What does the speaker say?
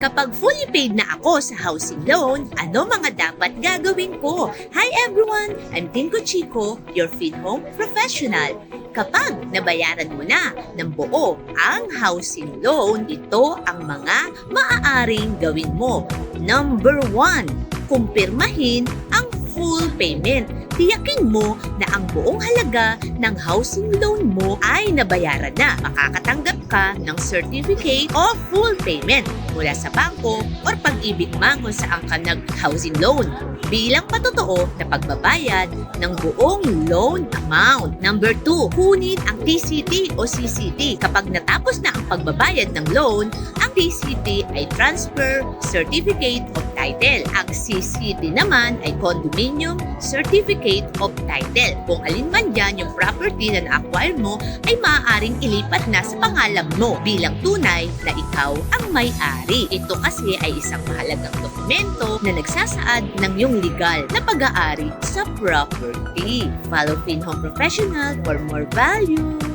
Kapag fully paid na ako sa housing loan, ano mga dapat gagawin ko? Hi everyone! I'm Tinko Chico, your feed home professional. Kapag nabayaran mo na ng buo ang housing loan, ito ang mga maaaring gawin mo. Number one, kumpirmahin ang full payment. Tiyakin mo na ang buong halaga ng housing loan mo ay nabayaran na. Makakatanggap ka ng certificate of full payment mula sa bangko or pag-ibig man kung saan ka nag-housing loan bilang patotoo na pagbabayad ng buong loan amount. Number 2, kunin ang TCT o CCT. Kapag natapos na ang pagbabayad ng loan, ang TCT ay Transfer Certificate of Title. Ang CCT naman ay Condominium Certificate of Title. Kung alin man yan yung property na na-acquire mo ay maaaring ilipat na sa pangalan mo bilang tunay na ikaw ang may-ari. Ito kasi ay isang mahalagang dokumento na nagsasaad ng iyong legal na pag-aari sa property. Follow FinHome Professional for more value.